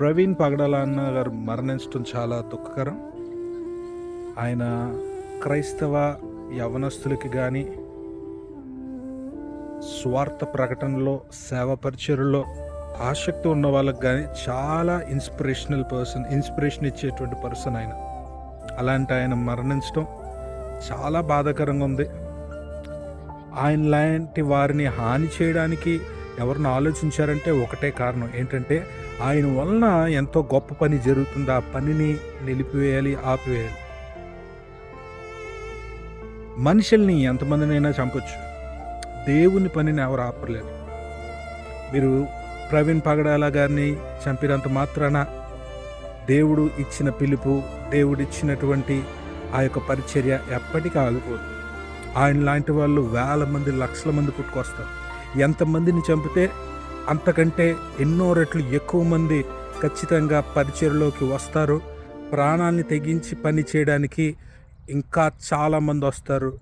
ప్రవీణ్ పగడాల అన్న గారు మరణించడం చాలా దుఃఖకరం. ఆయన క్రైస్తవ యవనస్తులకి కానీ స్వార్థ ప్రకటనలో సేవ పరిచయలో ఆసక్తి ఉన్న వాళ్ళకి కానీ చాలా ఇన్స్పిరేషనల్ పర్సన్ ఇన్స్పిరేషన్ ఇచ్చేటువంటి పర్సన్ ఆయన. అలాంటి ఆయన మరణించడం చాలా బాధాకరంగా ఉంది. ఆయన లాంటి వారిని హాని చేయడానికి ఎవరిని ఆలోచించారంటే ఒకటే కారణం ఏంటంటే ఆయన వలన ఎంతో గొప్ప పని జరుగుతుంది. ఆ పనిని నిలిపివేయాలి ఆపివేయాలి. మనుషుల్ని ఎంతమందినైనా చంపొచ్చు. దేవుని పనిని ఎవరు ఆపలేరు. మీరు ప్రవీణ్ పగడాల గారిని చంపినంత మాత్రాన దేవుడు ఇచ్చిన పిలుపు దేవుడు ఇచ్చినటువంటి ఆ యొక్క పరిచర్య ఎప్పటికీ ఆగిపోదు. ఆయన లాంటి వాళ్ళు వేల మంది లక్షల మంది పుట్టుకొస్తారు. ఎంతమందిని చంపితే అంతకంటే ఎన్నో రెట్లు ఎక్కువ మంది ఖచ్చితంగా పరిచయలోకి వస్తారు. ప్రాణాన్ని తెగించి పని చేయడానికి ఇంకా చాలామంది వస్తారు.